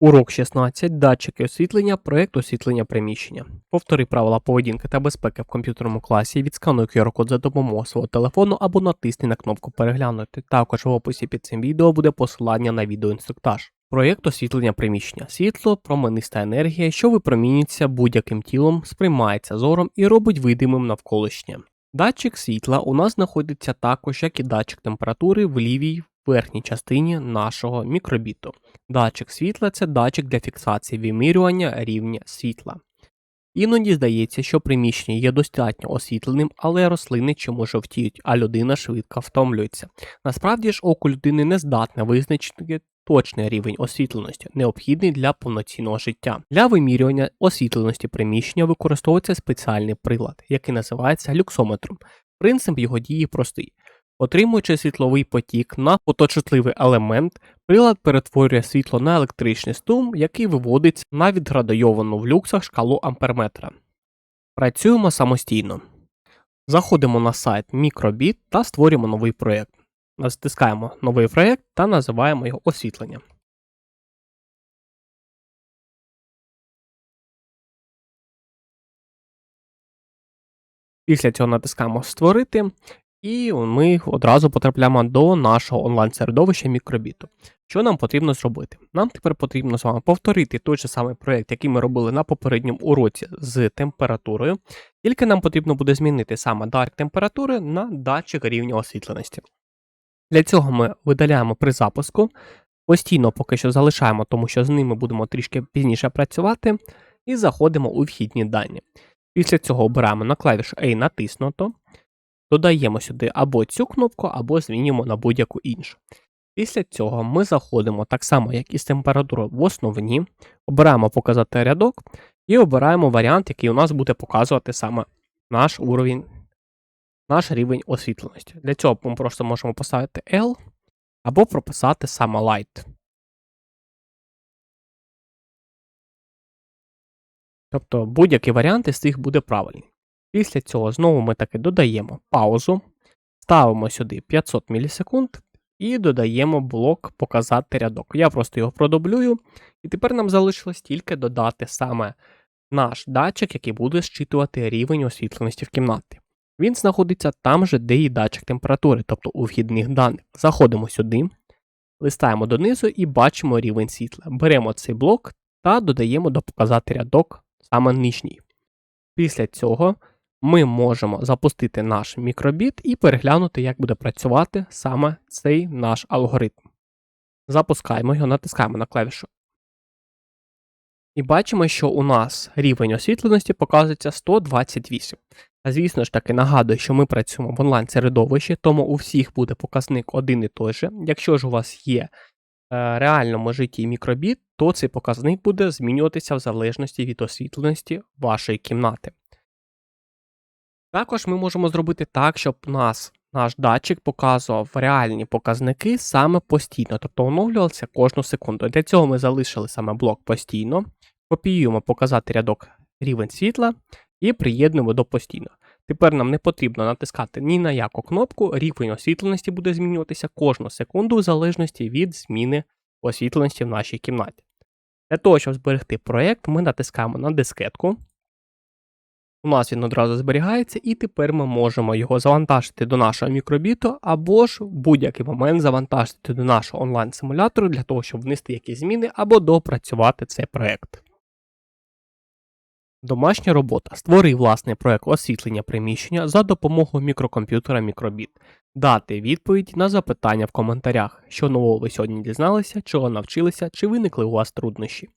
Урок 16. Датчики освітлення. Проєкт освітлення приміщення. Повтори правила поведінки та безпеки в комп'ютерному класі. Відскануй QR-код за допомогою свого телефону або натисни на кнопку переглянути. Також в описі під цим відео буде посилання на відеоінструктаж. Проєкт освітлення приміщення. Світло, промениста енергія, що випромінюється будь-яким тілом, сприймається зором і робить видимим навколишнє. Датчик світла у нас знаходиться також, як і датчик температури в лівій верхній частині нашого мікробіту. Датчик світла це датчик для фіксації вимірювання рівня світла. Іноді здається, що приміщення є достатньо освітленим, але рослини чому жовтіють, а людина швидко втомлюється. Насправді ж око людини не здатне визначити точний рівень освітленості, необхідний для повноцінного життя. Для вимірювання освітленості приміщення використовується спеціальний прилад, який називається люксометром. Принцип його дії простий. Отримуючи світловий потік на фоточутливий елемент, прилад перетворює світло на електричний струм, який виводиться на відградойовану в люксах шкалу амперметра. Працюємо самостійно. Заходимо на сайт Microbit та створюємо новий проєкт. Натискаємо новий проєкт та називаємо його освітлення. Після цього натискаємо Створити, і ми одразу потрапляємо до нашого онлайн-середовища мікробіту. Що нам потрібно зробити? Нам тепер потрібно з вами повторити той же самий проєкт, який ми робили на попередньому уроці з температурою, тільки нам потрібно буде змінити саме датчик температури на датчик рівня освітленості. Для цього ми видаляємо при запуску, постійно поки що залишаємо, тому що з ними будемо трішки пізніше працювати, і заходимо у вхідні дані. Після цього обираємо на клавішу A натиснуто, додаємо сюди або цю кнопку, або змінюємо на будь-яку іншу. Після цього ми заходимо так само, як і з температурою в основні, обираємо показати рядок і обираємо варіант, який у нас буде показувати саме наш уровень, наш рівень освітленості. Для цього ми просто можемо поставити L або прописати саме Light. Тобто будь-який варіант із цих буде правильний. Після цього знову ми таки додаємо паузу, ставимо сюди 500 мілісекунд і додаємо блок Показати рядок. Я просто його продублюю, і тепер нам залишилось тільки додати саме наш датчик, який буде зчитувати рівень освітленості в кімнаті. Він знаходиться там же, де і датчик температури, тобто у вхідних даних. Заходимо сюди, листаємо донизу і бачимо рівень світла. Беремо цей блок та додаємо до Показати рядок саме нижній. Після цього ми можемо запустити наш мікробіт і переглянути, як буде працювати саме цей наш алгоритм. Запускаємо його, натискаємо на клавішу. І бачимо, що у нас рівень освітленості показується 128. А звісно ж таки нагадую, що ми працюємо в онлайн-середовищі, тому у всіх буде показник один і той же. Якщо ж у вас є в реальному житті мікробіт, то цей показник буде змінюватися в залежності від освітленості вашої кімнати. Також ми можемо зробити так, щоб нас наш датчик показував реальні показники саме постійно, тобто оновлювався кожну секунду. Для цього ми залишили саме блок постійно, копіюємо показати рядок рівень світла і приєднуємо до постійно. Тепер нам не потрібно натискати ні на яку кнопку, рівень освітленості буде змінюватися кожну секунду в залежності від зміни освітленості в нашій кімнаті. Для того, щоб зберегти проєкт, ми натискаємо на дискетку. У нас він одразу зберігається, і тепер ми можемо його завантажити до нашого мікробіту, або ж в будь-який момент завантажити до нашого онлайн-симулятору для того, щоб внести якісь зміни або допрацювати цей проєкт. Домашня робота. Створи власний проект освітлення приміщення за допомогою мікрокомп'ютера Мікробіт. Дати відповідь на запитання в коментарях, що нового ви сьогодні дізналися, чого навчилися, чи виникли у вас труднощі.